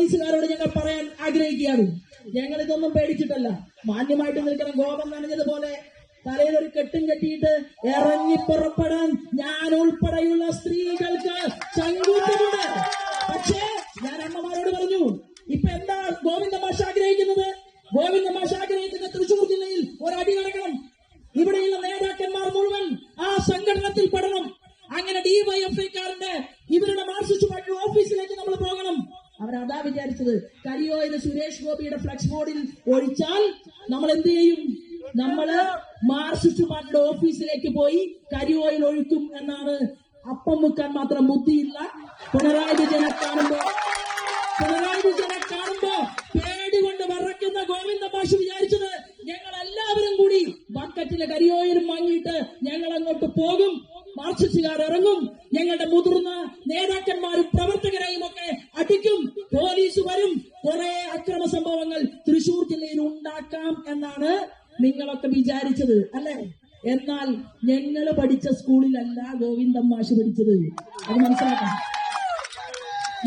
പോലീസുകാരോട് ഞങ്ങൾ പറയാൻ ആഗ്രഹിക്കുകയാണ്. ഞങ്ങൾ ഇതൊന്നും പേടിച്ചിട്ടല്ല. മാന്യമായിട്ട് നിൽക്കണം. കോപം നനഞ്ഞതുപോലെ തലയിൽ ഒരു കെട്ടും കെട്ടിയിട്ട് ഇറങ്ങി പുറപ്പെടാൻ ഞാൻ ഉൾപ്പെടെയുള്ള സ്ത്രീകൾക്ക് അവരതാ വിചാരിച്ചത്. കരിയോ എന്ന് സുരേഷ് ഗോപിയുടെ ഫ്ലക്സ് ബോർഡിൽ ഒഴിച്ചാൽ നമ്മൾ എന്ത് ചെയ്യും? നമ്മൾ മാർസിസ്റ്റ് പാർട്ടിയുടെ ഓഫീസിലേക്ക് പോയി കരിയോയിൽ ഒഴിക്കും എന്നാണ് അപ്പം മുക്കാൻ മാത്രം ബുദ്ധിയില്ല. പിണറായി വിജയനെ കാണുമ്പോ പിണറായി വിജയനെ കാണുമ്പോ പേടി കൊണ്ട് വിറയ്ക്കുന്ന ഗോവിന്ദ ഭാഷ വിചാരിച്ചത് ഞങ്ങൾ എല്ലാവരും കൂടി ബക്കറ്റിലെ കരിയോയിലും വാങ്ങിയിട്ട് ഞങ്ങൾ അങ്ങോട്ട് പോകും. മാർസിസ്റ്റുകാർ ഇറങ്ങും. ഞങ്ങളുടെ മുതിർന്ന നേതാക്കന്മാരും അടിക്കും പോലീസ് വരും. കുറെ അക്രമ സംഭവങ്ങൾ തൃശൂർ ജില്ലയിൽ ഉണ്ടാക്കാം എന്നാണ് നിങ്ങളൊക്കെ വിചാരിച്ചത് അല്ലെ? എന്നാൽ ഞങ്ങൾ പഠിച്ച സ്കൂളിലല്ല ഗോവിന്ദൻ മാഷ് പഠിച്ചത്. അത് മനസ്സിലാക്കാം.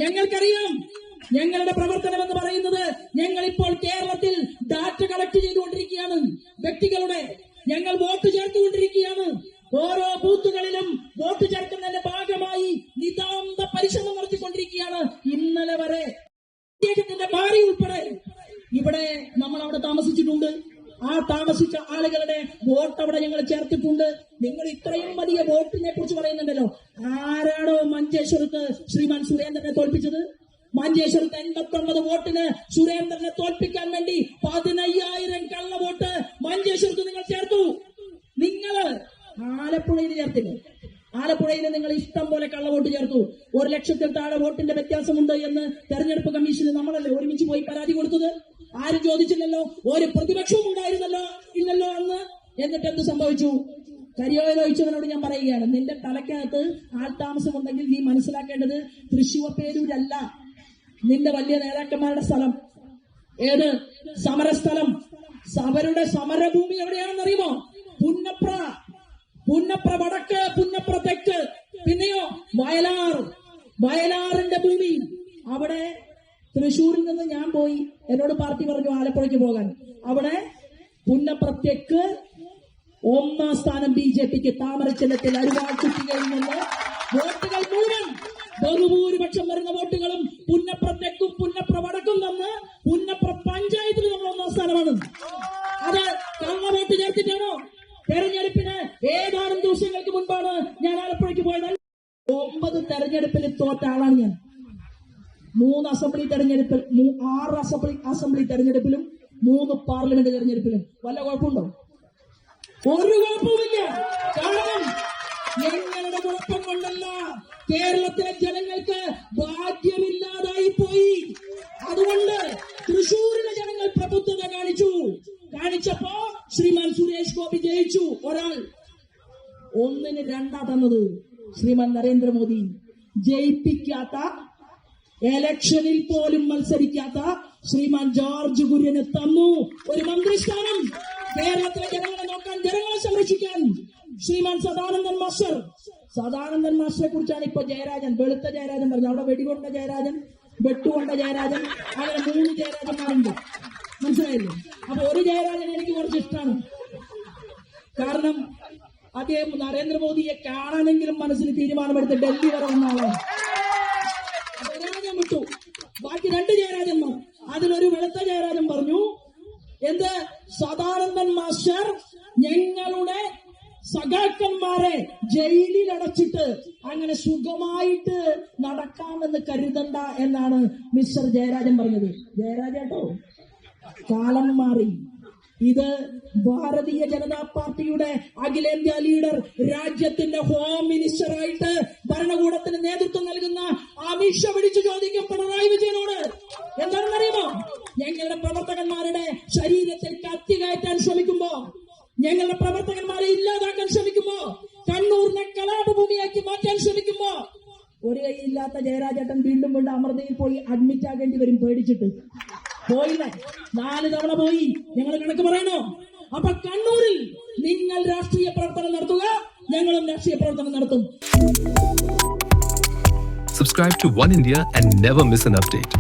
ഞങ്ങൾക്കറിയാം ഞങ്ങളുടെ പ്രവർത്തനം എന്ന് പറയുന്നത് ഞങ്ങൾ ഇപ്പോൾ കേരളത്തിൽ ഇവിടെ നമ്മൾ അവിടെ താമസിച്ചിട്ടുണ്ട്. ആ താമസിച്ച ആളുകളുടെ വോട്ട് അവിടെ ഞങ്ങൾ ചേർത്തിട്ടുണ്ട്. നിങ്ങൾ ഇത്രയും വലിയ വോട്ടിനെ കുറിച്ച് പറയുന്നുണ്ടല്ലോ. ആരാണോ മഞ്ചേശ്വരത്ത് ശ്രീമാൻ സുരേന്ദ്രനെ തോൽപ്പിച്ചത്? മഞ്ചേശ്വരത്ത് എൺപത്തി ഒമ്പത് വോട്ടിന് സുരേന്ദ്രനെ തോൽപ്പിക്കാൻ വേണ്ടി പതിനയ്യായിരം കള്ള വോട്ട് മഞ്ചേശ്വരത്ത് നിങ്ങൾ ചേർത്തു. നിങ്ങൾ ആലപ്പുഴയിൽ ചേർത്തില്ലേ? ആലപ്പുഴയിൽ നിങ്ങൾ ഇഷ്ടം പോലെ കള്ളവോട്ട് ചേർത്തു. ഒരു ലക്ഷത്തിൽ താഴെ വോട്ടിന്റെ വ്യത്യാസമുണ്ട് എന്ന് തെരഞ്ഞെടുപ്പ് കമ്മീഷന് നമ്മളല്ലേ ഒരുമിച്ച് പോയി പരാതി കൊടുത്തത്? ആരും ചോദിച്ചില്ലല്ലോ. ഒരു പ്രതിപക്ഷവും ഉണ്ടായിരുന്നല്ലോ ഇല്ലല്ലോ എന്ന്. എന്നിട്ട് എന്ത് സംഭവിച്ചു? കരിയോയിൽ ഒഴിച്ചവനോട് ഞാൻ പറയുകയാണ് നിന്റെ തലക്കകത്ത് ആൾതാമസമുണ്ടെങ്കിൽ നീ മനസ്സിലാക്കേണ്ടത് തൃശ്ശൂർ പേരൂരല്ല നിന്റെ വലിയ നേതാക്കന്മാരുടെ സ്ഥലം. ഏത്? സമരസ്ഥലം. അവരുടെ സമരഭൂമി എവിടെയാണെന്ന് അറിയുമോ പുന്നപ്ര. പുന്നപ്ര വടക്ക് പുന്നപ്ര തെക്ക്. പിന്നെയോ വയലാർ. വയലാറിന്റെ ഭൂമി. അവിടെ തൃശ്ശൂരിൽ നിന്ന് ഞാൻ പോയി. എന്നോട് പാർട്ടി പറഞ്ഞു ആലപ്പുഴയ്ക്ക് പോകാൻ. അവിടെ പുന്നപ്രത്യക്ക് ഒന്നാം സ്ഥാനം ബി ജെ പിക്ക് താമരച്ചെല്ലത്തിൽ അരുവാൾ നിന്ന് വോട്ടുകൾ മുഴുവൻ ബഹുഭൂരിപക്ഷം വരുന്ന വോട്ടുകളും പുന്നപ്രത്യക്കും പുന്നപ്ര വടക്കും തന്ന് പുന്നപ്ര പഞ്ചായത്തിൽ നമ്മൾ ഒന്നാം സ്ഥാനമാണ്. അത് കള്ള വോട്ട് ചേർത്തിട്ടാണോ? തെരഞ്ഞെടുപ്പിന് ഏതാനും ദിവസങ്ങൾക്ക് മുൻപാണ് ഞാൻ ആലപ്പുഴയ്ക്ക് പോയത്. ഒമ്പത് തെരഞ്ഞെടുപ്പിൽ തോറ്റ ആളാണ് ഞാൻ. മൂന്ന് അസംബ്ലി തെരഞ്ഞെടുപ്പിൽ ആറ് അസംബ്ലി അസംബ്ലി തെരഞ്ഞെടുപ്പിലും മൂന്ന് പാർലമെന്റ് തെരഞ്ഞെടുപ്പിലും. വല്ല കുഴപ്പമുണ്ടോ? ഒരു കുഴപ്പവുമില്ല. കാരണം കുഴപ്പം കൊണ്ടല്ല. കേരളത്തിലെ ജനങ്ങൾക്ക് ഭാഗ്യമില്ലാതായി പോയി. അതുകൊണ്ട് തൃശൂരിലെ ജനങ്ങൾ പ്രബുദ്ധത കാണിച്ചു. കാണിച്ചപ്പോ ശ്രീമാൻ സുരേഷ് ഗോപി ജയിച്ചു. ഒരാൾ ഒന്നിന് രണ്ടാ തന്നത് ശ്രീമാൻ നരേന്ദ്രമോദി. ജയിപ്പിക്കാത്ത എലക്ഷനിൽ പോലും മത്സരിക്കാത്ത ശ്രീമാൻ ജോർജ് കുര്യന് തന്നു. ഒരു മന്ത്രിസ്ഥാനം കേരളത്തിലെ ജനങ്ങളെ നോക്കാൻ ജനങ്ങളെ സംരക്ഷിക്കാൻ ശ്രീമാൻ സദാനന്ദൻ മാസ്റ്റർ. സദാനന്ദൻ മാസ്റ്ററെ കുറിച്ചാണ് ഇപ്പൊ ജയരാജൻ വെളുത്ത ജയരാജൻ പറഞ്ഞത്. അവിടെ വെടികൊണ്ട ജയരാജൻ വെട്ടുകൊണ്ട ജയരാജൻ അങ്ങനെ മൂന്ന് ജയരാജന്മാരുണ്ട്. മനസ്സിലായില്ലേ? അപ്പൊ ഒരു ജയരാജൻ എനിക്ക് കുറച്ച് ഇഷ്ടമാണ് കാരണം അദ്ദേഹം നരേന്ദ്രമോദിയെ കാണാനെങ്കിലും മനസ്സിൽ തീരുമാനമെടുത്ത് ഡൽഹി വരെ വന്ന ആളാണ്. ബാക്കി രണ്ട് ജയരാജന്മാർ അതിലൊരു വെളുത്ത ജയരാജൻ പറഞ്ഞു എന്ത്? സദാനന്ദൻ മാസ്റ്റർ ഞങ്ങളുടെ സഖാക്കന്മാരെ ജയിലിൽ അടച്ചിട്ട് അങ്ങനെ സുഖമായിട്ട് നടക്കാമെന്ന് കരുതണ്ട എന്നാണ് മിസ്റ്റർ ജയരാജൻ പറഞ്ഞത്. ജയരാജേട്ടോ കാലം മാറി. ഇത് ഭാരതീയ ജനതാ പാർട്ടിയുടെ അഖിലേന്ത്യാ ലീഡർ രാജ്യത്തിന്റെ ഹോം മിനിസ്റ്ററായിട്ട് ഭരണകൂടത്തിന് നേതൃത്വം നൽകുന്ന അമിത്ഷ വിളിച്ചു ചോദിക്കും പിണറായി വിജയനോട്. എന്താണെന്നറിയുമോ? ഞങ്ങളുടെ പ്രവർത്തകന്മാരുടെ ശരീരത്തിൽ കത്തി കയറ്റാൻ ശ്രമിക്കുമ്പോ ഞങ്ങളുടെ പ്രവർത്തകന്മാരെ ഇല്ലാതാക്കാൻ ശ്രമിക്കുമ്പോ കണ്ണൂരിനെ കലാപഭൂമിയാക്കി മാറ്റാൻ ശ്രമിക്കുമ്പോ ഒരു കൈയില്ലാത്ത ജയരാജേട്ടൻ വീണ്ടും വീണ്ടും അമൃതയിൽ പോയി അഡ്മിറ്റ് ആകേണ്ടി വരും പേടിച്ചിട്ട്. പോയില്ല? നാല് തവണ പോയി. ഞങ്ങൾ കണക്ക് പറയണോ? അപ്പൊ കണ്ണൂരിൽ നിങ്ങൾ രാഷ്ട്രീയ പ്രവർത്തനം നടത്തുക ഞങ്ങളും രാഷ്ട്രീയ പ്രവർത്തനം നടത്തും. Subscribe to One India and never miss an update.